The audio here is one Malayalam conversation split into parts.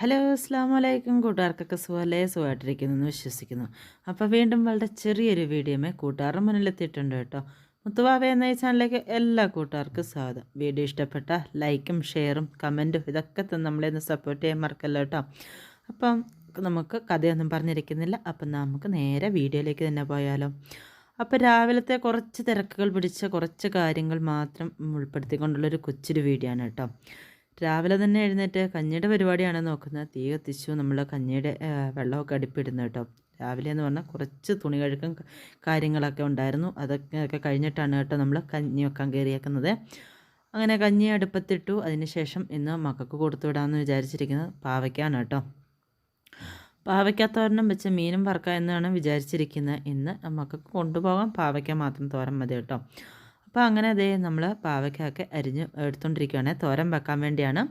ഹലോ അസ്സാം വലൈക്കും കൂട്ടുകാർക്കൊക്കെ സുഖമല്ലേ സുഖമായിട്ടിരിക്കുന്നു എന്ന് വിശ്വസിക്കുന്നു. അപ്പോൾ വീണ്ടും വളരെ ചെറിയൊരു വീഡിയോമേ കൂട്ടുകാരുടെ മുന്നിലെത്തിയിട്ടുണ്ട് കേട്ടോ. മുത്തുവാവ എന്ന ഈ ചാനലിലേക്ക് എല്ലാ കൂട്ടുകാർക്കും സ്വാഗതം. വീഡിയോ ഇഷ്ടപ്പെട്ട ലൈക്കും ഷെയറും കമന്റും ഇതൊക്കെ തന്നെ നമ്മളെ ഒന്ന് സപ്പോർട്ട് ചെയ്യാൻ മറക്കല്ലോ കേട്ടോ. അപ്പം നമുക്ക് കഥയൊന്നും പറഞ്ഞിരിക്കുന്നില്ല. അപ്പം നമുക്ക് നേരെ വീഡിയോയിലേക്ക് തന്നെ പോയാലോ. അപ്പോൾ രാവിലത്തെ കുറച്ച് തിരക്കുകൾ പിടിച്ച കുറച്ച് കാര്യങ്ങൾ മാത്രം ഉൾപ്പെടുത്തിക്കൊണ്ടുള്ളൊരു കൊച്ചൊരു വീഡിയോ ആണ് കേട്ടോ. രാവിലെ തന്നെ എഴുന്നേറ്റ് കഞ്ഞിയുടെ പരിപാടിയാണ് നോക്കുന്നത്. തീ കത്തിച്ചു നമ്മൾ കഞ്ഞിയുടെ വെള്ളമൊക്കെ അടുപ്പിടുന്നത് കേട്ടോ. രാവിലെ എന്ന് പറഞ്ഞാൽ കുറച്ച് തുണി കഴുക്കും കാര്യങ്ങളൊക്കെ ഉണ്ടായിരുന്നു. അതൊക്കെ കഴിഞ്ഞിട്ടാണ് കേട്ടോ നമ്മൾ കഞ്ഞി വെക്കാൻ കയറിയേക്കുന്നത് അങ്ങനെ കഞ്ഞി അടുപ്പത്തിട്ടു. അതിന് ശേഷം ഇന്ന് മക്കൾക്ക് കൊടുത്തു വിടാമെന്ന് വിചാരിച്ചിരിക്കുന്നത് പാവയ്ക്കാണ് കേട്ടോ. പാവയ്ക്കാത്തോരനം വെച്ച് മീനും വറക്കാം എന്നാണ് വിചാരിച്ചിരിക്കുന്നത്. ഇന്ന് മക്കൾക്ക് കൊണ്ടുപോകാൻ പാവയ്ക്ക മാത്രം തോരൻ മതി കേട്ടോ. അപ്പോൾ അങ്ങനെ അതേ നമ്മൾ പാവയ്ക്കൊക്കെ അരിഞ്ഞ് എടുത്തുകൊണ്ടിരിക്കുകയാണ് തോരൻ വെക്കാൻ വേണ്ടിയാണ്.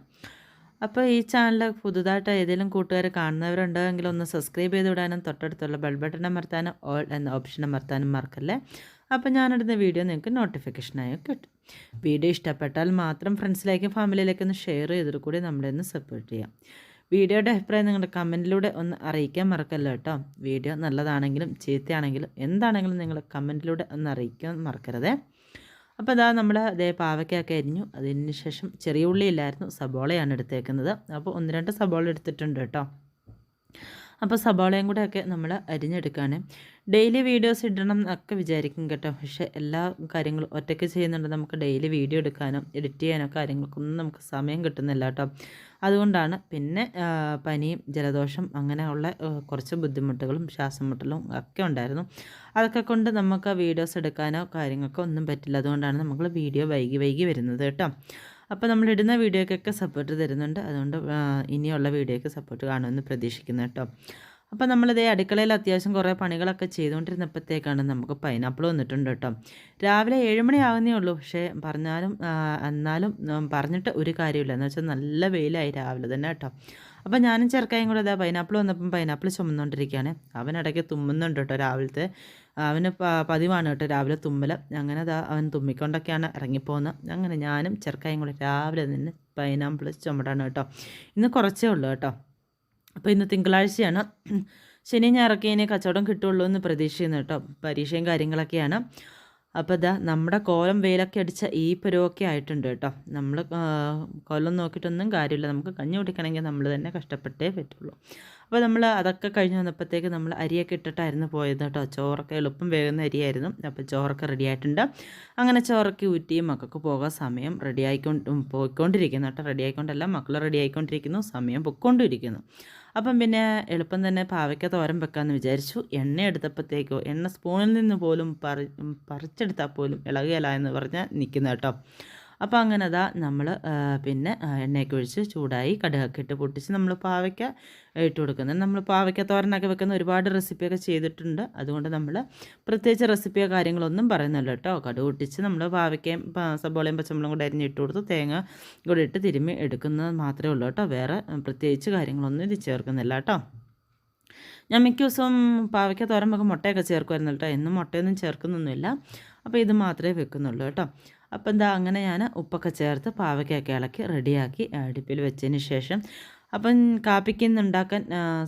അപ്പോൾ ഈ ചാനൽ പുതുതായിട്ട് ഏതെങ്കിലും കൂട്ടുകാർ കാണുന്നവരുണ്ടെങ്കിൽ ഒന്ന് സബ്സ്ക്രൈബ് ചെയ്ത് വിടാനും തൊട്ടടുത്തുള്ള ബെൽ ബട്ടൺ അമർത്താനും ഓൾ എന്ന ഓപ്ഷൻ അമർത്താനും മറക്കല്ലേ. അപ്പോൾ ഞാനിടുന്ന വീഡിയോ നിങ്ങൾക്ക് നോട്ടിഫിക്കേഷനായി കിട്ടും. വീഡിയോ ഇഷ്ടപ്പെട്ടാൽ മാത്രം ഫ്രണ്ട്സിലേക്കും ഫാമിലിയിലേക്കും ഒന്ന് ഷെയർ ചെയ്തിട്ട് കൂടി നമ്മളെ ഒന്ന് സപ്പോർട്ട് ചെയ്യാം. വീഡിയോയുടെ അഭിപ്രായം നിങ്ങളുടെ കമന്റിലൂടെ ഒന്ന് അറിയിക്കാൻ മറക്കല്ലോ കേട്ടോ. വീഡിയോ നല്ലതാണെങ്കിലും ചീത്തയാണെങ്കിലും എന്താണെങ്കിലും നിങ്ങൾ കമന്റിലൂടെ ഒന്ന് അറിയിക്കാൻ മറക്കരുതേ. അപ്പോൾ അതാ നമ്മൾ അതേ പാവയ്ക്കൊക്കെ അരിഞ്ഞു അതിന് ശേഷം ചെറിയ ഉള്ളിയില്ലായിരുന്നു. സബോളയാണ് എടുത്തേക്കുന്നത്. അപ്പോൾ ഒന്ന് രണ്ട് സബോള എടുത്തിട്ടുണ്ട് കേട്ടോ. അപ്പോൾ സബോളയും കൂടെ ഒക്കെ നമ്മൾ അരിഞ്ഞെടുക്കുകയാണ് ഡെയിലി വീഡിയോസ് ഇടണം എന്നൊക്കെ വിചാരിക്കും കേട്ടോ. പക്ഷേ എല്ലാ കാര്യങ്ങളും ഒറ്റയ്ക്ക് ചെയ്യുന്നുണ്ട്. നമുക്ക് ഡെയിലി വീഡിയോ എടുക്കാനും എഡിറ്റ് ചെയ്യാനോ കാര്യങ്ങൾക്കൊന്നും നമുക്ക് സമയം കിട്ടുന്നില്ല കേട്ടോ. അതുകൊണ്ടാണ് പിന്നെ പനിയും ജലദോഷം അങ്ങനെയുള്ള കുറച്ച് ബുദ്ധിമുട്ടുകളും ശ്വാസം മുട്ടലും ഒക്കെ ഉണ്ടായിരുന്നു. അതൊക്കെ കൊണ്ട് നമുക്ക് വീഡിയോസ് എടുക്കാനോ കാര്യങ്ങൾക്കോ ഒന്നും പറ്റില്ല. അതുകൊണ്ടാണ് നമ്മൾ വീഡിയോ വൈകി വൈകി വരുന്നത് കേട്ടോ. അപ്പോൾ നമ്മൾ ഇടുന്ന വീഡിയോക്കൊക്കെ സപ്പോർട്ട് തരുന്നുണ്ട്. അതുകൊണ്ട് ഇനിയുള്ള വീഡിയോയ്ക്ക് സപ്പോർട്ട് കാണുമെന്ന് പ്രതീക്ഷിക്കുന്നു കേട്ടോ. അപ്പോൾ നമ്മളിതേ അടുക്കളയിൽ അത്യാവശ്യം കുറേ പണികളൊക്കെ ചെയ്തുകൊണ്ടിരുന്നപ്പോഴത്തേക്കാണ് നമുക്ക് പൈനാപ്പിൾ വന്നിട്ടുണ്ട് കേട്ടോ. രാവിലെ ഏഴുമണി മണിയാകുന്നേ ഉള്ളൂ. പക്ഷേ പറഞ്ഞാലും എന്നാലും പറഞ്ഞിട്ട് ഒരു കാര്യമില്ല. എന്ന് വെച്ചാൽ നല്ല വെയിലായി രാവിലെ തന്നെ കേട്ടോ. അപ്പോൾ ഞാനും ചെറുക്കായും കൂടെ ഇതാ പൈനാപ്പിൾ വന്നപ്പം പൈനാപ്പിൾ ചുമന്നുകൊണ്ടിരിക്കുകയാണ് അവനിടയ്ക്ക് തുമ്മുന്നുണ്ട് കേട്ടോ രാവിലത്തെ. അവന് പതിവാണ് കേട്ടോ രാവിലെ തുമ്മൽ അങ്ങനെ അതാ അവൻ തുമ്മിക്കൊണ്ടൊക്കെയാണ് ഇറങ്ങിപ്പോകുന്നത് അങ്ങനെ ഞാനും ചെറുക്കായും കൂടെ രാവിലെ നിന്ന് പൈനാപ്പിൾ ചുമടാണ് കേട്ടോ. ഇന്ന് കുറച്ചേ ഉള്ളൂ കേട്ടോ. അപ്പോൾ ഇന്ന് തിങ്കളാഴ്ചയാണ്. ശനി ഞായറൊക്കെ ഇനി കച്ചവടം കിട്ടുള്ളൂ എന്ന് പ്രതീക്ഷിക്കുന്നു കേട്ടോ. പരീക്ഷയും കാര്യങ്ങളൊക്കെയാണ്. അപ്പോൾ ഇതാ നമ്മുടെ കോലം വെയിലൊക്കെ അടിച്ച ഈ പരുവൊക്കെ ആയിട്ടുണ്ട് കേട്ടോ. നമ്മൾ കോലം നോക്കിയിട്ടൊന്നും കാര്യമില്ല. നമുക്ക് കഞ്ഞി കുടിക്കണമെങ്കിൽ നമ്മൾ തന്നെ കഷ്ടപ്പെട്ടേ പറ്റുള്ളൂ. അപ്പോൾ നമ്മൾ അതൊക്കെ കഴിഞ്ഞ് വന്നപ്പോഴത്തേക്ക് നമ്മൾ അരിയൊക്കെ ഇട്ടിട്ടായിരുന്നു പോയത് കേട്ടോ. ചോറൊക്കെ എളുപ്പം വേകുന്ന അരിയായിരുന്നു. അപ്പോൾ ചോറൊക്കെ റെഡി ആയിട്ടുണ്ട്. അങ്ങനെ ചോറൊക്കെ ഊറ്റി മക്കൾക്ക് പോകാൻ സമയം റെഡി ആയിക്കൊണ്ട് പോയിക്കൊണ്ടിരിക്കുന്നു കേട്ടോ. റെഡി ആയിക്കൊണ്ടല്ല മക്കൾ റെഡി ആയിക്കൊണ്ടിരിക്കുന്നു. സമയം പൊയ്ക്കൊണ്ടിരിക്കുന്നു. അപ്പം പിന്നെ എളുപ്പം തന്നെ പാവയ്ക്ക തോരൻ വെക്കാമെന്ന് വിചാരിച്ചു. എണ്ണ എടുത്തപ്പോഴത്തേക്കോ എണ്ണ സ്പൂണിൽ നിന്ന് പോലും പറി പറിച്ചെടുത്താൽ പോലും ഇളകുകയില്ല എന്ന് പറഞ്ഞാൽ നിൽക്കുന്ന കേട്ടോ. അപ്പോൾ അങ്ങനെ അതാ നമ്മൾ പിന്നെ എണ്ണയൊക്കെ ഒഴിച്ച് ചൂടായി കടുകൊക്കെ ഇട്ട് പൊട്ടിച്ച് നമ്മൾ പാവയ്ക്ക ഇട്ട് കൊടുക്കുന്നത് നമ്മൾ പാവയ്ക്ക തോരനൊക്കെ വെക്കുന്ന ഒരുപാട് റെസിപ്പിയൊക്കെ ചെയ്തിട്ടുണ്ട്. അതുകൊണ്ട് നമ്മൾ പ്രത്യേകിച്ച് റെസിപ്പിയോ കാര്യങ്ങളൊന്നും പറയുന്നില്ല കേട്ടോ. കടുക് പൊട്ടിച്ച് നമ്മൾ പാവയ്ക്കയും സബോളയും പച്ചമുളകും കൂടെ അരിഞ്ഞിട്ട് കൊടുത്ത് തേങ്ങ കൂടെ ഇട്ട് തിരുമ്മി എടുക്കുന്നത് മാത്രമേ ഉള്ളൂ കേട്ടോ. വേറെ പ്രത്യേകിച്ച് കാര്യങ്ങളൊന്നും ഇത് ചേർക്കുന്നില്ല കേട്ടോ. ഞാൻ മിക്ക ദിവസവും പാവയ്ക്ക തോരൻ വെക്കും മുട്ടയൊക്കെ ചേർക്കുമായിരുന്നു കേട്ടോ. എന്നും മുട്ടയൊന്നും ചേർക്കുന്നൊന്നുമില്ല. അപ്പോൾ ഇത് മാത്രമേ വെക്കുന്നുള്ളൂ കേട്ടോ. അപ്പോൾ എന്താ അങ്ങനെ ഞാൻ ഉപ്പൊക്കെ ചേർത്ത് പാവയ്ക്കൊക്കെ ഇളക്കി റെഡിയാക്കി അടുപ്പിൽ വെച്ചതിന് ശേഷം അപ്പം കാപ്പിക്ക് ഉണ്ടാക്കാൻ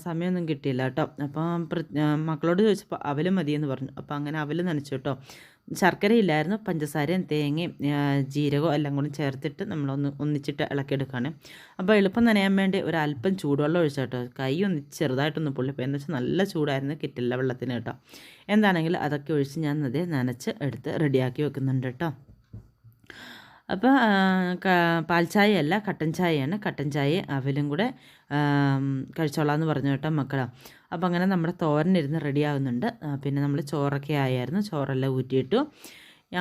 സമയമൊന്നും കിട്ടിയില്ല കേട്ടോ. അപ്പം മക്കളോട് ചോദിച്ചപ്പോൾ അവലും മതിയെന്ന് പറഞ്ഞു. അപ്പം അങ്ങനെ അവൽ നനച്ചു കേട്ടോ. ശർക്കര ഇല്ലായിരുന്നു പഞ്ചസാരയും തേങ്ങയും ജീരകവും എല്ലാം കൂടി ചേർത്തിട്ട് നമ്മളൊന്ന് ഒന്നിച്ചിട്ട് ഇളക്കിയെടുക്കുകയാണ്. അപ്പോൾ എളുപ്പം നനയാൻ വേണ്ടി ഒരു അല്പം ചൂടുവെള്ളം ഒഴിച്ചു കേട്ടോ. കൈ ഒന്ന് ചെറുതായിട്ടൊന്ന് പൊള്ളിപ്പോൾ എന്ന് വെച്ചാൽ നല്ല ചൂടായിരുന്നു കിട്ടില്ല വെള്ളത്തിന് കേട്ടോ. എന്താണെങ്കിൽ അതൊക്കെ ഒഴിച്ച് ഞാൻ അതേ നനച്ച് എടുത്ത് റെഡിയാക്കി വെക്കുന്നുണ്ട് കേട്ടോ. അപ്പോൾ പാൽച്ചായ അല്ല കട്ടൻ ചായയാണ് കട്ടൻ ചായ അവലും കൂടെ കഴിച്ചോളാമെന്ന് പറഞ്ഞു കേട്ടോ മക്കള. അപ്പോൾ അങ്ങനെ നമ്മുടെ തോരനിരുന്ന് റെഡി ആവുന്നുണ്ട്. പിന്നെ നമ്മൾ ചോറൊക്കെ ആയായിരുന്നു. ചോറെല്ലാം ഊറ്റിയിട്ടു.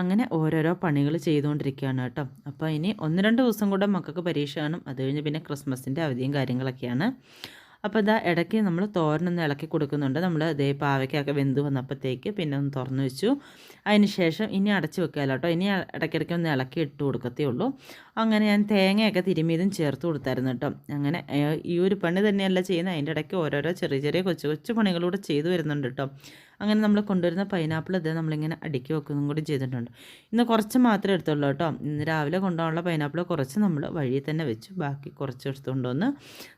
അങ്ങനെ ഓരോരോ പണികൾ ചെയ്തുകൊണ്ടിരിക്കുകയാണ് കേട്ടോ. അപ്പോൾ ഇനി ഒന്ന് രണ്ട് ദിവസം കൂടെ മക്കൾക്ക് പരീക്ഷ കാണും. അത് കഴിഞ്ഞ് പിന്നെ ക്രിസ്മസിന്റെ അവധിയും കാര്യങ്ങളൊക്കെയാണ്. അപ്പോൾ ഇതാ ഇടയ്ക്ക് നമ്മൾ തോരനൊന്ന് ഇളക്കി കൊടുക്കുന്നുണ്ട്. നമ്മൾ ഇതേ പാവയ്ക്കൊക്കെ വെന്ത് വന്നപ്പോഴത്തേക്ക് പിന്നെ ഒന്ന് തുറന്നു വെച്ചു. അതിന് ശേഷം ഇനി അടച്ചു വെക്കാമല്ലോ കേട്ടോ ഇനി ഇടയ്ക്കിടയ്ക്ക് ഒന്ന് ഇളക്കി ഇട്ട് കൊടുക്കത്തേ ഉള്ളൂ. അങ്ങനെ ഞാൻ തേങ്ങയൊക്കെ തിരുമിയതും ചേർത്ത് കൊടുത്തായിരുന്നു കേട്ടോ അങ്ങനെ ഈ ഒരു പണി തന്നെയല്ല ചെയ്യുന്നത്. അതിന്റെ ഇടയ്ക്ക് ഓരോരോ ചെറിയ ചെറിയ കൊച്ചു കൊച്ചു പണികളൂടെ ചെയ്തു വരുന്നുണ്ട് കേട്ടോ അങ്ങനെ നമ്മൾ കൊണ്ടുവരുന്ന പൈനാപ്പിൾ ഇത് നമ്മളിങ്ങനെ അടുക്കി വെക്കുന്നതും കൂടി ചെയ്തിട്ടുണ്ട്. ഇന്ന് കുറച്ച് മാത്രമേ എടുത്തുള്ളൂ കേട്ടോ. ഇന്ന് രാവിലെ കൊണ്ടുപോകാനുള്ള പൈനാപ്പിൾ കുറച്ച് നമ്മൾ വഴിയിൽ തന്നെ വെച്ചു. ബാക്കി കുറച്ച് എടുത്തുകൊണ്ട് വന്ന്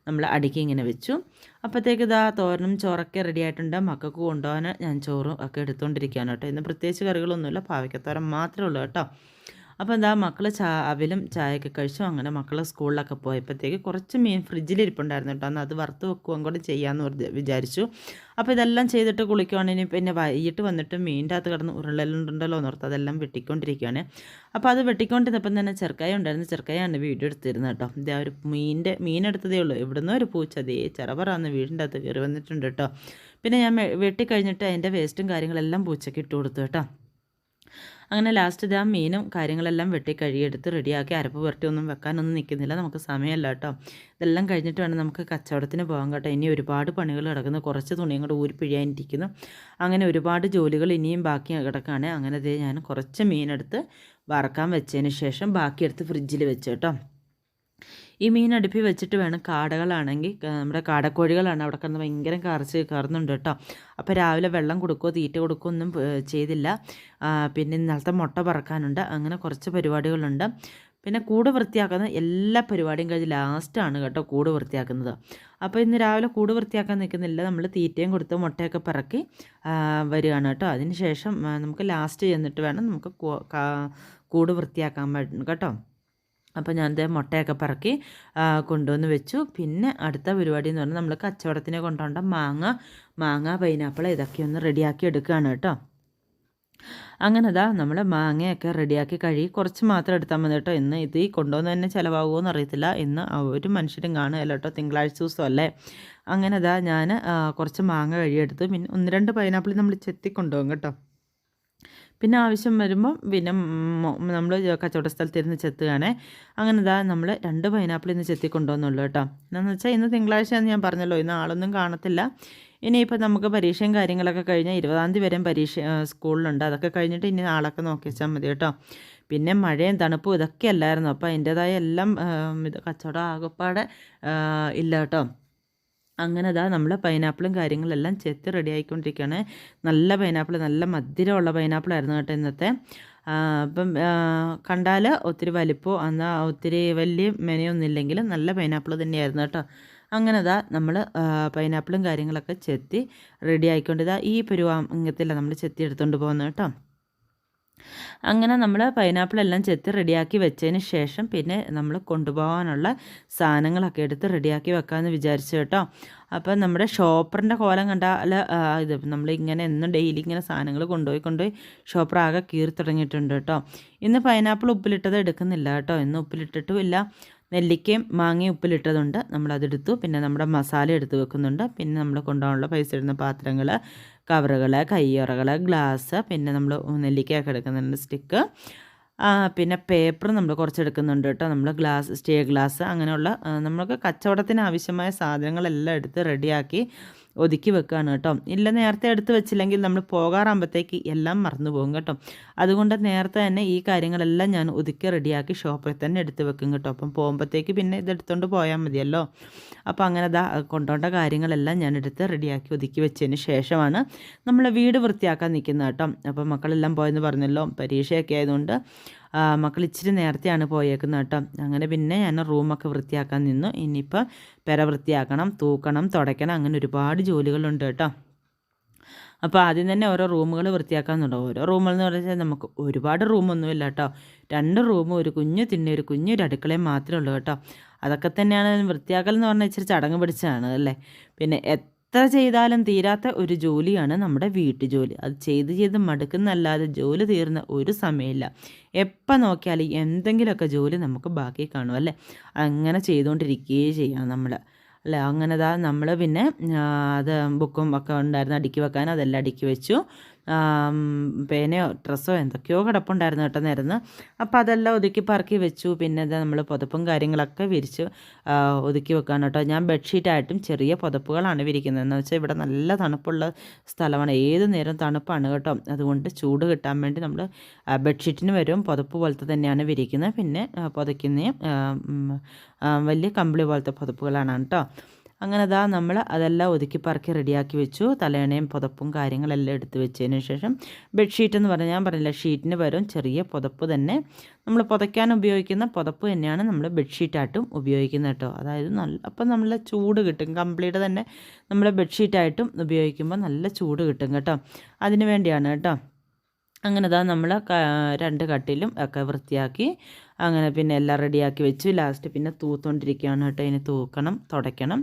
നമ്മൾ അടുക്കി ഇങ്ങനെ വെച്ചു. അപ്പോഴത്തേക്ക് ഇതാ തോരനും ചോറൊക്കെ റെഡി ആയിട്ടുണ്ട്. മക്കൾക്ക് കൊണ്ടുപോകാൻ ഞാൻ ചോറും ഒക്കെ എടുത്തുകൊണ്ടിരിക്കുകയാണ് കേട്ടോ. ഇന്ന് പ്രത്യേകിച്ച് കറികളൊന്നുമില്ല. പാവയ്ക്കത്തോരൻ മാത്രമേ ഉള്ളൂ കേട്ടോ. അപ്പോൾ എന്താ മക്കൾ ചാ അവലും ചായയൊക്കെ കഴിച്ചു. അങ്ങനെ മക്കൾ സ്കൂളിലൊക്കെ പോയപ്പോഴത്തേക്ക് കുറച്ച് മീൻ ഫ്രിഡ്ജിലിരിപ്പുണ്ടായിരുന്നു കേട്ടോ. അന്ന് അത് വറുത്ത് വെക്കുകയും കൂടെ ചെയ്യാമെന്ന് വിചാരിച്ചു. അപ്പോൾ ഇതെല്ലാം ചെയ്തിട്ട് കുളിക്കുവാണെങ്കിൽ പിന്നെ വൈകിട്ട് വന്നിട്ട് മീനിന്റെ അകത്ത് കിടന്ന് ഉരുളലുണ്ടല്ലോ എന്നോർത്ത് അതെല്ലാം വെട്ടിക്കൊണ്ടിരിക്കുകയാണ് അപ്പോൾ അത് വെട്ടിക്കൊണ്ടിരുന്നപ്പം തന്നെ ചെറുക്കായ ഉണ്ടായിരുന്നു. ചെറുക്കായാണ് വീഡിയോ എടുത്തിരുന്നത് കേട്ടോ. ഇതേ ഒരു മീന്റെ മീനെടുത്തതേ ഉള്ളൂ. ഇവിടുന്ന് ഒരു പൂച്ച അതേ ചെറവറാന്ന് വീടിന്റെ അകത്ത് കയറി വന്നിട്ടുണ്ട് കേട്ടോ. പിന്നെ ഞാൻ വെട്ടിക്കഴിഞ്ഞിട്ട് അതിന്റെ വേസ്റ്റും കാര്യങ്ങളെല്ലാം പൂച്ചയ്ക്ക് ഇട്ട് കൊടുത്തു കേട്ടോ. അങ്ങനെ ലാസ്റ്റ് ഇത് ആ മീനും കാര്യങ്ങളെല്ലാം വെട്ടി കഴുകിയെടുത്ത് റെഡിയാക്കി അരപ്പ് പുരട്ടിയൊന്നും വെക്കാനൊന്നും നിൽക്കുന്നില്ല നമുക്ക് സമയമല്ല കേട്ടോ. ഇതെല്ലാം കഴിഞ്ഞിട്ട് വേണം നമുക്ക് കച്ചവടത്തിന് പോകാൻ കേട്ടോ. ഇനി ഒരുപാട് പണികൾ കിടക്കുന്നു. കുറച്ച് തുണിയും കൂടെ ഊരിപ്പിഴിയാനിരിക്കുന്നു അങ്ങനെ ഒരുപാട് ജോലികൾ ഇനിയും ബാക്കി കിടക്കുകയാണ് അങ്ങനെ ഞാൻ കുറച്ച് മീനെടുത്ത് വറക്കാൻ വെച്ചതിന് ശേഷം ബാക്കിയെടുത്ത് ഫ്രിഡ്ജിൽ വെച്ച് കേട്ടോ. ഈ മീൻ അടുപ്പി വെച്ചിട്ട് വേണം കാടകളാണെങ്കിൽ നമ്മുടെ കാടക്കോഴികളാണ് അവിടെ കിടന്ന് ഭയങ്കര കറച്ച് കയറുന്നുണ്ട് കേട്ടോ. അപ്പോൾ രാവിലെ വെള്ളം കൊടുക്കുകയോ തീറ്റ കൊടുക്കുകയോ ഒന്നും ചെയ്തില്ല. പിന്നെ ഇന്നലത്തെ മുട്ട പറക്കാനുണ്ട്. അങ്ങനെ കുറച്ച് പരിപാടികളുണ്ട്. പിന്നെ കൂട് വൃത്തിയാക്കുന്ന എല്ലാ പരിപാടിയും കഴിഞ്ഞ് ലാസ്റ്റാണ് കേട്ടോ കൂട് വൃത്തിയാക്കുന്നത്. അപ്പോൾ ഇന്ന് രാവിലെ കൂട് വൃത്തിയാക്കാൻ നിൽക്കുന്നില്ല. നമ്മൾ തീറ്റയും കൊടുത്ത് മുട്ടയൊക്കെ പിറക്കി വരികയാണ് കേട്ടോ. അതിന് ശേഷം നമുക്ക് ലാസ്റ്റ് ചെന്നിട്ട് വേണം നമുക്ക് കൂട് വൃത്തിയാക്കാൻ കേട്ടോ. അപ്പോൾ ഞാൻ ദേ മുട്ടയൊക്കെ പറക്കി കൊണ്ടുവന്ന് വെച്ചു. പിന്നെ അടുത്ത പരിപാടി എന്ന് പറഞ്ഞാൽ നമ്മൾ കച്ചവടത്തിന് കൊണ്ടുപോകേണ്ട മാങ്ങ മാങ്ങ പൈനാപ്പിൾ ഇതൊക്കെ ഒന്ന് റെഡിയാക്കി എടുക്കുകയാണ് കേട്ടോ. അങ്ങനെ അതാ നമ്മൾ മാങ്ങയൊക്കെ റെഡിയാക്കി കഴുകി കുറച്ച് മാത്രം എടുത്താൽ മതി കേട്ടോ. ഇന്ന് ഇത് കൊണ്ടുവന്ന് തന്നെ ചിലവാകുമോ എന്നറിയത്തില്ല ഇന്ന് ഒരു മനുഷ്യരും കാണുകയല്ല കേട്ടോ തിങ്കളാഴ്ച ദിവസം അല്ലേ? അങ്ങനെ അതാ ഞാൻ കുറച്ച് മാങ്ങ കഴുകിയെടുത്ത്. പിന്നെ ഒന്ന് രണ്ട് പൈനാപ്പിൾ നമ്മൾ ചെത്തി കൊണ്ടുപോകും കേട്ടോ. പിന്നെ ആവശ്യം വരുമ്പം പിന്നെ നമ്മൾ കച്ചവട സ്ഥലത്തിരുന്ന് ചെത്തുകയാണേ. അങ്ങനെ ഇതാ നമ്മൾ രണ്ട് പൈനാപ്പിൾ ഇന്ന് ചെത്തി കൊണ്ടുവന്നുള്ളൂ കേട്ടോ. എന്നാന്ന് വെച്ചാൽ ഇന്ന് തിങ്കളാഴ്ചയാണെന്ന് ഞാൻ പറഞ്ഞല്ലോ ഇന്ന് ആളൊന്നും കാണത്തില്ല. ഇനിയിപ്പോൾ നമുക്ക് പരീക്ഷയും കാര്യങ്ങളൊക്കെ കഴിഞ്ഞാൽ ഇരുപതാം തീയതി വരെയും പരീക്ഷ സ്കൂളിലുണ്ട്. അതൊക്കെ കഴിഞ്ഞിട്ട് ഇനി നാളൊക്കെ നോക്കി വെച്ചാൽ മതി കേട്ടോ. പിന്നെ മഴയും തണുപ്പും ഇതൊക്കെ അല്ലായിരുന്നു. അപ്പോൾ അതിന്റേതായ എല്ലാം കച്ചവടം ആകപ്പാടെ ഇല്ല കേട്ടോ. അങ്ങനെ അതാ നമ്മൾ പൈനാപ്പിളും കാര്യങ്ങളെല്ലാം ചെത്തി റെഡി ആയിക്കൊണ്ടിരിക്കുകയാണ് നല്ല പൈനാപ്പിൾ നല്ല മധുരമുള്ള പൈനാപ്പിളായിരുന്നു കേട്ടോ ഇന്നത്തെ. അപ്പം കണ്ടാൽ ഒത്തിരി വലിപ്പോ എന്നാൽ ഒത്തിരി വലിയ മെനയൊന്നുമില്ലെങ്കിൽ നല്ല പൈനാപ്പിൾ തന്നെയായിരുന്നു കേട്ടോ. അങ്ങനെ അതാ നമ്മൾ പൈനാപ്പിളും കാര്യങ്ങളൊക്കെ ചെത്തി റെഡി ആയിക്കൊണ്ട് ഇതാ ഈ പരുവാങ്ങത്തില്ല നമ്മൾ ചെത്തി എടുത്തുകൊണ്ട് പോകുന്നത് കേട്ടോ. അങ്ങനെ നമ്മൾ പൈനാപ്പിൾ എല്ലാം ചെത്തി റെഡിയാക്കി വെച്ചതിന് ശേഷം പിന്നെ നമ്മൾ കൊണ്ടുപോകാനുള്ള സാധനങ്ങളൊക്കെ എടുത്ത് റെഡിയാക്കി വെക്കാമെന്ന് വിചാരിച്ചു കേട്ടോ. അപ്പം നമ്മുടെ ഷോപ്പറിന്റെ കോലം കണ്ടാൽ ഇത് നമ്മൾ ഇങ്ങനെ എന്നും ഡെയിലി ഇങ്ങനെ സാധനങ്ങൾ കൊണ്ടുപോയി കൊണ്ടുപോയി ഷോപ്പർ ആകെ കീറി തുടങ്ങിയിട്ടുണ്ട് കേട്ടോ. ഇന്ന് പൈനാപ്പിൾ ഉപ്പിലിട്ടത് എടുക്കുന്നില്ല കേട്ടോ. ഇന്ന് ഉപ്പിലിട്ടിട്ടുമില്ല നെല്ലിക്കയും മാങ്ങയും ഉപ്പിലിട്ടതുണ്ട്. നമ്മളതെടുത്തു. പിന്നെ നമ്മുടെ മസാല എടുത്ത് വെക്കുന്നുണ്ട്. പിന്നെ നമ്മൾ കൊണ്ടുപോകാനുള്ള പൈസ ഇടുന്ന പാത്രങ്ങൾ കവറുകൾ കയ്യറകൾ ഗ്ലാസ് പിന്നെ നമ്മൾ നെല്ലിക്കയൊക്കെ എടുക്കുന്നുണ്ട് സ്റ്റിക്ക്. പിന്നെ പേപ്പർ നമ്മൾ കുറച്ചെടുക്കുന്നുണ്ട് കേട്ടോ. നമ്മൾ ഗ്ലാസ് സ്റ്റേ ഗ്ലാസ് അങ്ങനെയുള്ള നമ്മൾക്ക് കച്ചവടത്തിന് ആവശ്യമായ സാധനങ്ങളെല്ലാം എടുത്ത് റെഡിയാക്കി ഒതുക്കി വെക്കുകയാണ് കേട്ടോ. ഇല്ല നേരത്തെ എടുത്ത് വെച്ചില്ലെങ്കിൽ നമ്മൾ പോകാറാകുമ്പോഴത്തേക്ക് എല്ലാം മറന്നു പോകും കേട്ടോ. അതുകൊണ്ട് നേരത്തെ തന്നെ ഈ കാര്യങ്ങളെല്ലാം ഞാൻ ഒതുക്കി റെഡിയാക്കി ഷോപ്പിൽ തന്നെ എടുത്ത് വെക്കും കേട്ടോ. അപ്പം പോകുമ്പോഴത്തേക്ക് പിന്നെ ഇതെടുത്തുകൊണ്ട് പോയാൽ മതിയല്ലോ. അപ്പോൾ അങ്ങനെ ദാ കൊണ്ടുപോകേണ്ട കാര്യങ്ങളെല്ലാം ഞാൻ എടുത്ത് റെഡിയാക്കി ഒതുക്കി വെച്ചതിന് ശേഷമാണ് നമ്മൾ വീട് വൃത്തിയാക്കാൻ നിൽക്കുന്നത് കേട്ടോ. അപ്പം മക്കളെല്ലാം പോയെന്ന് പറഞ്ഞല്ലോ പരീക്ഷയൊക്കെ ആയതുകൊണ്ട് മക്കൾ ഇച്ചിരി നേരത്തെയാണ് പോയേക്കുന്നത് കേട്ടോ. അങ്ങനെ പിന്നെ ഞാൻ റൂമൊക്കെ വൃത്തിയാക്കാൻ നിന്നു. ഇനിയിപ്പോൾ പെര വൃത്തിയാക്കണം തൂക്കണം തുടയ്ക്കണം. അങ്ങനെ ഒരുപാട് ജോലികളുണ്ട് കേട്ടോ. അപ്പോൾ ആദ്യം തന്നെ ഓരോ റൂമുകൾ വൃത്തിയാക്കാമെന്നുണ്ടോ ഓരോ റൂമുകളെന്ന് പറഞ്ഞാൽ നമുക്ക് ഒരുപാട് റൂമൊന്നുമില്ല കേട്ടോ. രണ്ട് റൂമും ഒരു കുഞ്ഞു തിന്നെ ഒരു കുഞ്ഞൊരു അടുക്കളയും മാത്രമേ ഉള്ളൂ കേട്ടോ. അതൊക്കെ തന്നെയാണ് വൃത്തിയാക്കൽ എന്ന് പറഞ്ഞാൽ ഇച്ചിരി ചടങ്ങ് പിടിച്ചതാണ് അല്ലേ? പിന്നെ എത്ര ചെയ്താലും തീരാത്ത ഒരു ജോലിയാണ് നമ്മുടെ വീട്ടുജോലി. അത് ചെയ്ത് ചെയ്ത് മടുക്കുന്നല്ലാതെ ജോലി തീർന്ന ഒരു സമയമില്ല. എപ്പോൾ നോക്കിയാലും എന്തെങ്കിലുമൊക്കെ ജോലി നമുക്ക് ബാക്കി കാണും അല്ലേ? അങ്ങനെ ചെയ്തുകൊണ്ടിരിക്കുകയേ ചെയ്യാം നമ്മൾ അല്ലേ? അങ്ങനെ നമ്മൾ പിന്നെ അത് ബുക്കും ഒക്കെ ഉണ്ടായിരുന്നു അടുക്കി വെക്കാൻ അതെല്ലാം അടുക്കി വെച്ചു. പേനയോ ഡ്രസ്സോ എന്തൊക്കെയോ കിടപ്പുണ്ടായിരുന്നു കേട്ടോ നേരുന്ന്. അപ്പോൾ അതെല്ലാം ഒതുക്കി പറക്കി വെച്ചു. പിന്നെ നമ്മൾ പുതപ്പും കാര്യങ്ങളൊക്കെ വിരിച്ച് ഒതുക്കി വെക്കാൻ കേട്ടോ. ഞാൻ ബെഡ്ഷീറ്റായിട്ടും ചെറിയ പുതപ്പുകളാണ് വിരിക്കുന്നത്. എന്ന് വെച്ചാൽ ഇവിടെ നല്ല തണുപ്പുള്ള സ്ഥലമാണ്. ഏത് നേരം തണുപ്പാണ് കേട്ടോ. അതുകൊണ്ട് ചൂട് കിട്ടാൻ വേണ്ടി നമ്മൾ ബെഡ്ഷീറ്റിന് വരും. പുതപ്പ് പോലത്തെ തന്നെയാണ് വിരിക്കുന്നത്. പിന്നെ പുതയ്ക്കുന്ന വലിയ കമ്പിളി പോലത്തെ പുതപ്പുകളാണ് കേട്ടോ. അങ്ങനെ അതാ നമ്മൾ അതെല്ലാം ഒതുക്കി പറക്കി റെഡിയാക്കി വെച്ചു. തലേണയും പുതപ്പും കാര്യങ്ങളെല്ലാം എടുത്ത് വെച്ചതിന് ശേഷം ബെഡ്ഷീറ്റ് എന്ന് പറഞ്ഞാൽ ഞാൻ പറഞ്ഞില്ല ഷീറ്റിന് പകരം ചെറിയ പുതപ്പ് തന്നെ. നമ്മൾ പുതയ്ക്കാൻ ഉപയോഗിക്കുന്ന പുതപ്പ് തന്നെയാണ് നമ്മൾ ബെഡ്ഷീറ്റായിട്ടും ഉപയോഗിക്കുന്നത് കേട്ടോ. അതായത് നല്ല അപ്പം നമ്മൾ ചൂട് കിട്ടും. കംപ്ലീറ്റ് തന്നെ നമ്മൾ ബെഡ്ഷീറ്റായിട്ടും ഉപയോഗിക്കുമ്പോൾ നല്ല ചൂട് കിട്ടും കേട്ടോ. അതിന് വേണ്ടിയാണ് കേട്ടോ. അങ്ങനെ ഇതാ നമ്മൾ രണ്ട് കട്ടിലും ഒക്കെ വൃത്തിയാക്കി അങ്ങനെ പിന്നെ എല്ലാം റെഡിയാക്കി വെച്ചു. ലാസ്റ്റ് പിന്നെ തൂത്തുകൊണ്ടിരിക്കുകയാണ് കേട്ടോ. ഇനി തൂക്കണം തുടയ്ക്കണം.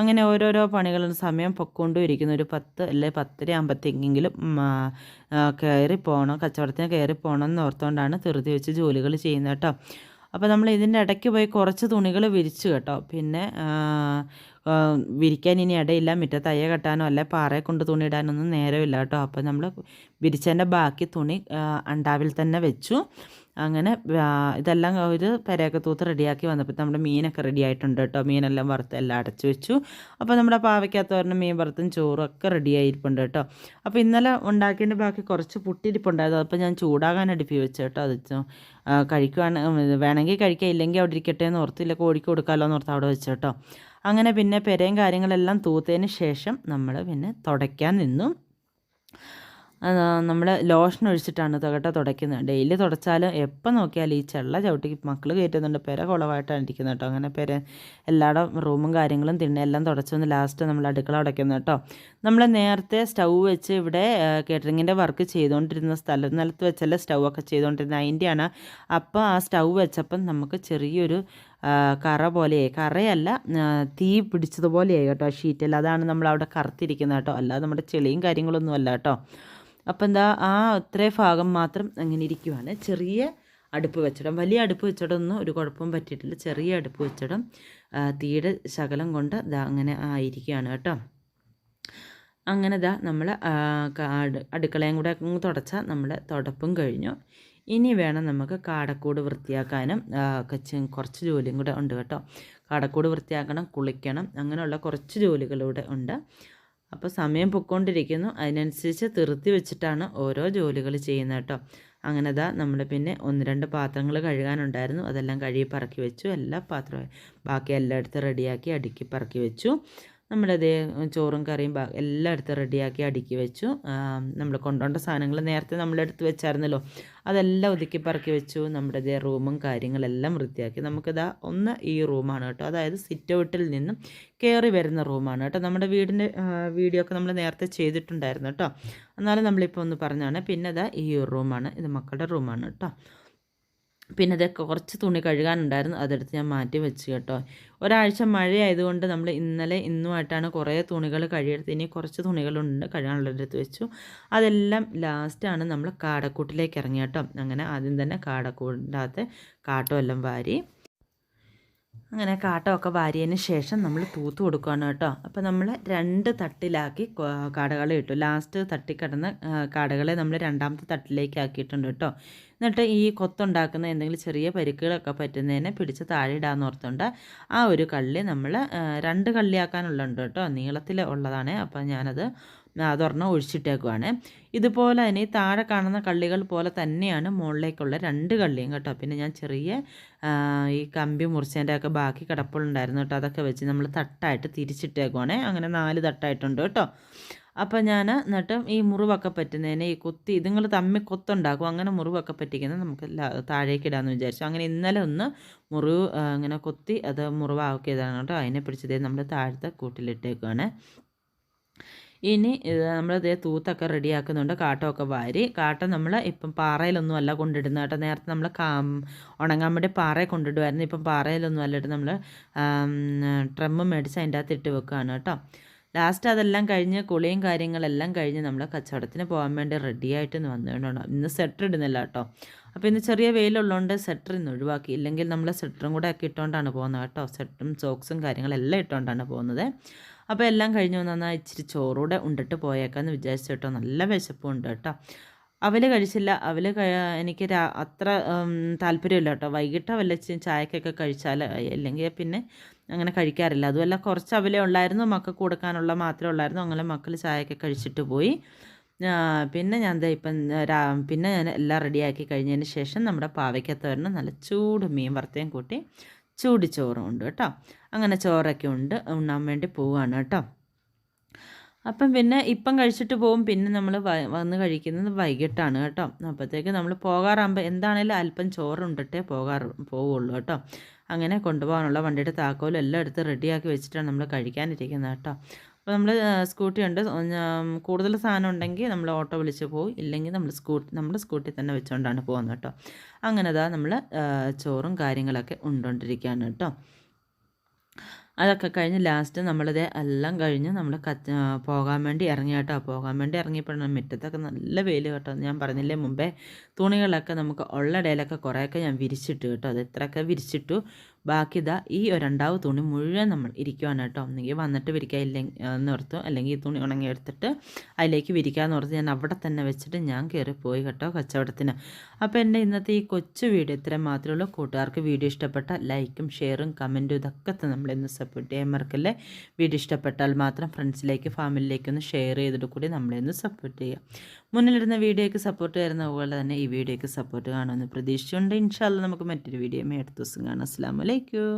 അങ്ങനെ ഓരോരോ പണികളും സമയം പൊക്കൊണ്ടും ഇരിക്കുന്ന ഒരു പത്ത് അല്ലെ പത്തര ആകുമ്പോഴത്തേക്കെങ്കിലും കയറി പോകണം കച്ചവടത്തിന് കയറി പോകണം എന്ന് ഓർത്തുകൊണ്ടാണ് ധൃതി വെച്ച് ജോലികൾ ചെയ്യുന്നത് കേട്ടോ. അപ്പോൾ നമ്മൾ ഇതിന്റെ ഇടയ്ക്ക് പോയി കുറച്ച് തുണികൾ വിരിച്ചു കേട്ടോ. പിന്നെ വിരിക്കാൻ ഇനി ഇടയില്ല. മുറ്റത്ത് അയ്യ കെട്ടാനോ അല്ലെ പാറയെ കൊണ്ട് തുണി ഇടാനൊന്നും നേരമില്ല കേട്ടോ. അപ്പോൾ നമ്മൾ വിരിച്ചതിന്റെ ബാക്കി തുണി അണ്ടാവിൽ തന്നെ വെച്ചു. അങ്ങനെ ഇതെല്ലാം ഒരു പെരയൊക്കെ തൂത്ത് റെഡിയാക്കി വന്നപ്പോൾ നമ്മുടെ മീനൊക്കെ റെഡി ആയിട്ടുണ്ട് കേട്ടോ. മീനെല്ലാം വറുത്ത് എല്ലാം അടച്ചു വെച്ചു. അപ്പോൾ നമ്മുടെ പാവയ്ക്കകത്ത് മീൻ വറുത്തും ചോറും ഒക്കെ റെഡി ആയിരിപ്പുണ്ട് കേട്ടോ. അപ്പോൾ ഇന്നലെ ഉണ്ടാക്കിയതിന്റെ ബാക്കി കുറച്ച് പുട്ടിരിപ്പുണ്ടായത് അപ്പോൾ ഞാൻ ചൂടാകാൻ അടുപ്പി വെച്ചു കേട്ടോ. അത് കഴിക്കുവാണ് വേണമെങ്കിൽ കഴിക്കാം ഇല്ലെങ്കിൽ അവിടെ ഇരിക്കട്ടെ എന്ന് ഓർത്ത് ഇല്ല കോഴിക്ക് കൊടുക്കാമല്ലോ എന്ന് ഓർത്ത് അവിടെ വെച്ചു കേട്ടോ. അങ്ങനെ പിന്നെ പെരയും കാര്യങ്ങളെല്ലാം തൂത്തതിന് ശേഷം നമ്മൾ പിന്നെ തുടയ്ക്കാൻ നിന്നു. നമ്മൾ ലോഷൻ ഒഴിച്ചിട്ടാണ് തകട്ട തുടയ്ക്കുന്നത്. ഡെയിലി തുടച്ചാൽ എപ്പോൾ നോക്കിയാലും ഈ ചെള്ള ചവിട്ടിക്ക് മക്കൾ കയറ്റുന്നുണ്ട്. പെര കുളവായിട്ടാണ് ഇരിക്കുന്നത് കേട്ടോ. അങ്ങനെ പെര എല്ലായിടം റൂമും കാര്യങ്ങളും തിണ്ണ എല്ലാം തുടച്ചൊന്ന് ലാസ്റ്റ് നമ്മൾ അടുക്കള തുടയ്ക്കുന്നത് കേട്ടോ. നമ്മൾ നേരത്തെ സ്റ്റൗ വെച്ച് ഇവിടെ കേറ്ററിങ്ങിന്റെ വർക്ക് ചെയ്തുകൊണ്ടിരുന്ന സ്ഥലം നിലത്ത് വെച്ചല്ല സ്റ്റൗ ഒക്കെ ചെയ്തുകൊണ്ടിരുന്നത് അതിന്റെയാണ് അപ്പോൾ ആ സ്റ്റൗ വെച്ചപ്പം നമുക്ക് ചെറിയൊരു കറ പോലെയായി. കറയല്ല തീ പിടിച്ചതുപോലെയായി കേട്ടോ ഷീറ്റിൽ അതാണ് നമ്മൾ അവിടെ കറുത്തിരിക്കുന്നത് കേട്ടോ. അല്ലാതെ നമ്മുടെ ചെളിയും കാര്യങ്ങളൊന്നുമല്ല കേട്ടോ. അപ്പം എന്താ ആ അത്രേ ഭാഗം മാത്രം അങ്ങനെ ഇരിക്കുവാണ്. ചെറിയ അടുപ്പ് വെച്ചിടം വലിയ അടുപ്പ് വെച്ചിടമൊന്നും ഒരു കുഴപ്പവും പറ്റിയിട്ടില്ല. ചെറിയ അടുപ്പ് വെച്ചിടം തീയുടെ ശകലം കൊണ്ട് ഇതാ അങ്ങനെ ആയിരിക്കുകയാണ് കേട്ടോ. അങ്ങനെ ഇതാ നമ്മൾ അടുക്കളയും കൂടെ അങ്ങ് തുടച്ചാൽ നമ്മുടെ തുടപ്പും കഴിഞ്ഞു. ഇനി വേണം നമുക്ക് കാടക്കൂട് വൃത്തിയാക്കാനും കുറച്ച് ജോലിയും കൂടെ ഉണ്ട് കേട്ടോ. കാടക്കൂട് വൃത്തിയാക്കണം കുളിക്കണം അങ്ങനെയുള്ള കുറച്ച് ജോലികളൂടെ ഉണ്ട്. അപ്പോൾ സമയം പൊയ്ക്കൊണ്ടിരിക്കുന്നു അതിനനുസരിച്ച് തിരുത്തി വെച്ചിട്ടാണ് ഓരോ ജോലികൾ ചെയ്യുന്നത് കേട്ടോ. അങ്ങനെ ദാ നമ്മൾ പിന്നെ ഒന്ന് രണ്ട് പാത്രങ്ങൾ കഴുകാനുണ്ടായിരുന്നു. അതെല്ലാം കഴുകി പറക്കി വെച്ചു. എല്ലാ പാത്രവും ബാക്കി എല്ലായിടത്തും റെഡിയാക്കി അടുക്കി പറക്കി വെച്ചു. നമ്മളത് ചോറും കറിയും എല്ലാം എടുത്ത് റെഡിയാക്കി അടുക്കി വെച്ചു. നമ്മൾ കൊണ്ടുപോകേണ്ട സാധനങ്ങൾ നേരത്തെ നമ്മളെടുത്ത് വെച്ചായിരുന്നല്ലോ. അതെല്ലാം ഒതുക്കി പറക്കി വെച്ചു. നമ്മുടെ ഇതേ റൂമും കാര്യങ്ങളെല്ലാം വൃത്തിയാക്കി. നമുക്കിതാ ഒന്ന് ഈ റൂമാണ് കേട്ടോ. അതായത് സിറ്റ് ഔട്ടിൽ നിന്നും കയറി വരുന്ന റൂമാണ് കേട്ടോ. നമ്മുടെ വീടിന്റെ വീഡിയോ ഒക്കെ നമ്മൾ നേരത്തെ ചെയ്തിട്ടുണ്ടായിരുന്നു കേട്ടോ. എന്നാലും നമ്മളിപ്പോൾ ഒന്ന് പറഞ്ഞാണ് പിന്നെ ഇതാ ഈ റൂമാണ്. ഇത് മക്കളുടെ റൂമാണ് കേട്ടോ. പിന്നെ ഇതൊക്കെ കുറച്ച് തുണി കഴുകാനുണ്ടായിരുന്നു. അതെടുത്ത് ഞാൻ മാറ്റി വെച്ച് കേട്ടോ. ഒരാഴ്ച മഴയായതുകൊണ്ട് നമ്മൾ ഇന്നലെ ഇന്നുമായിട്ടാണ് കുറേ തുണികൾ കഴുകിയെടുത്ത് ഇനി കുറച്ച് തുണികളുണ്ട് കഴുകാനുള്ളതെടുത്ത് വെച്ചു. അതെല്ലാം ലാസ്റ്റാണ് നമ്മൾ കാടക്കൂട്ടിലേക്ക് ഇറങ്ങി കേട്ടോ. അങ്ങനെ ആദ്യം തന്നെ കാടക്കൂടിന്റെ അകത്ത് കാട്ടം എല്ലാം വാരി. അങ്ങനെ കാട്ടമൊക്കെ വാരിയതിന് ശേഷം നമ്മൾ തൂത്ത് കൊടുക്കുകയാണ് കേട്ടോ. അപ്പോൾ നമ്മൾ രണ്ട് തട്ടിലാക്കി കാടകളെ ഇട്ടു. ലാസ്റ്റ് തട്ടിക്കിടന്ന കാടകളെ നമ്മൾ രണ്ടാമത്തെ തട്ടിലേക്ക് ആക്കിയിട്ടുണ്ട് കേട്ടോ. എന്നിട്ട് ഈ കൊത്തുണ്ടാക്കുന്ന എന്തെങ്കിലും ചെറിയ പരിക്കുകളൊക്കെ പറ്റുന്നതിനെ പിടിച്ച് താഴെ ഇടാന്ന് ഓർത്തുണ്ട് ആ ഒരു കള്ളി നമ്മൾ രണ്ട് കള്ളിയാക്കാനുള്ളുണ്ട് കേട്ടോ. നീളത്തിൽ ഉള്ളതാണ്. അപ്പോൾ ഞാനത് അതൊരെണ്ണം ഒഴിച്ചിട്ടേക്കുവാണ്. ഇതുപോലെ തന്നെ താഴെ കാണുന്ന കള്ളികൾ പോലെ തന്നെയാണ് മുകളിലേക്കുള്ള രണ്ട് കള്ളിയും കേട്ടോ. പിന്നെ ഞാൻ ചെറിയ ഈ കമ്പി മുറിച്ചതിന്റെ ഒക്കെ ബാക്കി കിടപ്പുണ്ടായിരുന്നു കേട്ടോ. അതൊക്കെ വെച്ച് നമ്മൾ തട്ടായിട്ട് തിരിച്ചിട്ടേക്കുവാണേ. അങ്ങനെ നാല് തട്ടായിട്ടുണ്ട് കേട്ടോ. അപ്പോൾ ഞാൻ എന്നിട്ട് ഈ മുറിവൊക്കെ പറ്റുന്നതിന് ഈ കുത്തി ഇതുങ്ങൾ തമ്മിൽ കൊത്തുണ്ടാക്കും. അങ്ങനെ മുറിവൊക്കെ പറ്റിക്കുന്നത് നമുക്ക് താഴേക്ക് ഇടാമെന്ന് വിചാരിച്ചു. അങ്ങനെ ഇന്നലെ ഒന്ന് മുറിവ് ഇങ്ങനെ കൊത്തി അത് മുറിവാക്കിയതാണ് കേട്ടോ. അതിനെ പിടിച്ചതേ നമ്മൾ താഴത്തെ കൂട്ടിലിട്ടേക്കുവാണ്. ഇനി നമ്മൾ ഇതേ തൂത്തൊക്കെ റെഡിയാക്കുന്നുണ്ട് കാട്ടമൊക്കെ വാരി. കാട്ടം നമ്മൾ ഇപ്പം പാറയിലൊന്നും അല്ല കൊണ്ടിടുന്നത് കേട്ടോ. നേരത്തെ നമ്മൾ കാ ഉണങ്ങാൻ വേണ്ടി പാറയിൽ കൊണ്ടിടുമായിരുന്നു ഇപ്പം പാറയിലൊന്നും അല്ല ഇട്ട് നമ്മൾ ട്രമ്മ് മേടിച്ച് അതിന്റെ അകത്ത് ഇട്ട് വെക്കുകയാണ് കേട്ടോ. ലാസ്റ്റ് അതെല്ലാം കഴിഞ്ഞ് കുളിയും കാര്യങ്ങളെല്ലാം കഴിഞ്ഞ് നമ്മൾ കച്ചവടത്തിന് പോകാൻ വേണ്ടി റെഡി ആയിട്ട് വന്നിട്ടുണ്ടോ ഇന്ന് സെറ്റർ ഇടുന്നില്ല കേട്ടോ. അപ്പോൾ ഇന്ന് ചെറിയ വെയിലുള്ളതുകൊണ്ട് സെറ്റർ ഇന്ന് ഒഴിവാക്കി. ഇല്ലെങ്കിൽ നമ്മൾ സെറ്ററും കൂടെ ഒക്കെ ഇട്ടുകൊണ്ടാണ് പോകുന്നത് കേട്ടോ. സെറ്ററും സോക്സും കാര്യങ്ങളെല്ലാം ഇട്ടുകൊണ്ടാണ് പോകുന്നത്. അപ്പോൾ എല്ലാം കഴിഞ്ഞു വന്നാൽ ഇച്ചിരി ചോറൂടെ ഉണ്ടിട്ട് പോയേക്കാന്ന് വിചാരിച്ചു കേട്ടോ. നല്ല വിശപ്പുണ്ട് കേട്ടോ. അവൽ കഴിച്ചില്ല. അവൽ എനിക്ക് അത്ര താല്പര്യമില്ല കേട്ടോ. വൈകിട്ട് വല്ല ചായക്കൊക്കെ കഴിച്ചാൽ അല്ലെങ്കിൽ പിന്നെ അങ്ങനെ കഴിക്കാറില്ല. അതുമല്ല കുറച്ച് അവലേ ഉള്ളായിരുന്നു. മക്കൾക്ക് കൊടുക്കാനുള്ള മാത്രമേ ഉള്ളായിരുന്നു. അങ്ങനെ മക്കൾ ചായയൊക്കെ കഴിച്ചിട്ട് പോയി. പിന്നെ ഞാൻ ഇപ്പം പിന്നെ ഞാൻ എല്ലാം റെഡിയാക്കി കഴിഞ്ഞതിന് ശേഷം നമ്മുടെ പാവയ്ക്കത്തോരന് നല്ല ചൂട് മീൻ വറുത്തയും കൂട്ടി ചൂടിച്ചോറും ഉണ്ട് കേട്ടോ. അങ്ങനെ ചോറൊക്കെ ഉണ്ട്. ഉണ്ണാൻ വേണ്ടി പോവുകയാണ് കേട്ടോ. അപ്പം പിന്നെ ഇപ്പം കഴിച്ചിട്ട് പോകും. പിന്നെ നമ്മൾ വന്ന് കഴിക്കുന്നത് വൈകിട്ടാണ് കേട്ടോ. അപ്പോഴത്തേക്ക് നമ്മൾ പോകാറാകുമ്പോൾ എന്താണേലും അല്പം ചോറുണ്ടിട്ടേ പോകാറ് പോവുള്ളൂ കേട്ടോ. അങ്ങനെ കൊണ്ടുപോകാനുള്ള വണ്ടിയുടെ താക്കോലും എല്ലാം എടുത്ത് റെഡിയാക്കി വെച്ചിട്ടാണ് നമ്മൾ കഴിക്കാനിരിക്കുന്നത് കേട്ടോ. അപ്പോൾ നമ്മൾ സ്കൂട്ടി ഉണ്ട് കൂടുതൽ സാധനം ഉണ്ടെങ്കിൽ നമ്മൾ ഓട്ടോ വിളിച്ച് പോകും ഇല്ലെങ്കിൽ നമ്മൾ സ്കൂട്ടി നമ്മുടെ സ്കൂട്ടി തന്നെ വെച്ചുകൊണ്ടാണ് പോകുന്നത് കേട്ടോ. അങ്ങനെ അതാ നമ്മൾ ചോറും കാര്യങ്ങളൊക്കെ ഉണ്ടോണ്ടിരിക്കുകയാണ് കേട്ടോ. അതൊക്കെ കഴിഞ്ഞ് ലാസ്റ്റ് നമ്മളിത് എല്ലാം കഴിഞ്ഞ് നമ്മൾ കച്ച പോകാൻ വേണ്ടി ഇറങ്ങി കേട്ടോ. പോകാൻ വേണ്ടി ഇറങ്ങിയപ്പോഴാണ് മുറ്റത്തൊക്കെ നല്ല വെയിൽ കേട്ടോ. ഞാൻ പറഞ്ഞില്ലേ മുമ്പേ തുണികളൊക്കെ നമുക്ക് ഉള്ള ഇടയിലൊക്കെ കുറേയൊക്കെ ഞാൻ വിരിച്ചിട്ട് കേട്ടോ. അത് ഇത്രയൊക്കെ വിരിച്ചിട്ടു. ബാക്കി ഇതാ ഈ രണ്ടാവ് തുണി മുഴുവൻ നമ്മൾ ഇരിക്കുവാണ് കേട്ടോ ഒന്നെങ്കിൽ വന്നിട്ട് വിരിക്കാൻ ഇല്ലെങ്കിൽ നിർത്തും. അല്ലെങ്കിൽ ഈ തുണി ഉണങ്ങി എടുത്തിട്ട് അതിലേക്ക് വിരിക്കാമെന്ന് ഓർത്ത് ഞാൻ അവിടെ തന്നെ വെച്ചിട്ട് ഞാൻ കയറി പോയി കേട്ടോ കച്ചവടത്തിന്. അപ്പോൾ എന്റെ ഇന്നത്തെ ഈ കൊച്ചു വീഡിയോ ഇത്രയും മാത്രമേ ഉള്ളൂ. കൂട്ടുകാർക്ക് വീഡിയോ ഇഷ്ടപ്പെട്ട ലൈക്കും ഷെയറും കമന്റും ഇതൊക്കെ നമ്മളിന്ന് സപ്പോർട്ട് ചെയ്യാൻ മറക്കല്ലേ? വീഡിയോ ഇഷ്ടപ്പെട്ടാൽ മാത്രം ഫ്രണ്ട്സിലേക്ക് ഫാമിലിയിലേക്ക് ഒന്ന് ഷെയർ ചെയ്തിട്ട് കൂടി നമ്മളെ സപ്പോർട്ട് ചെയ്യുക. മുന്നിലിടുന്ന വീഡിയോയ്ക്ക് സപ്പോർട്ട് തരുന്ന പോലെ തന്നെ ഈ വീഡിയോയ്ക്ക് സപ്പോർട്ട് കാണുമെന്ന് പ്രതീക്ഷിച്ചുകൊണ്ട് ഇൻഷാല്ല നമുക്ക് മറ്റൊരു വീഡിയോ അടുത്ത ദിവസം കാണാം. അസ്സാം വലൈക്കും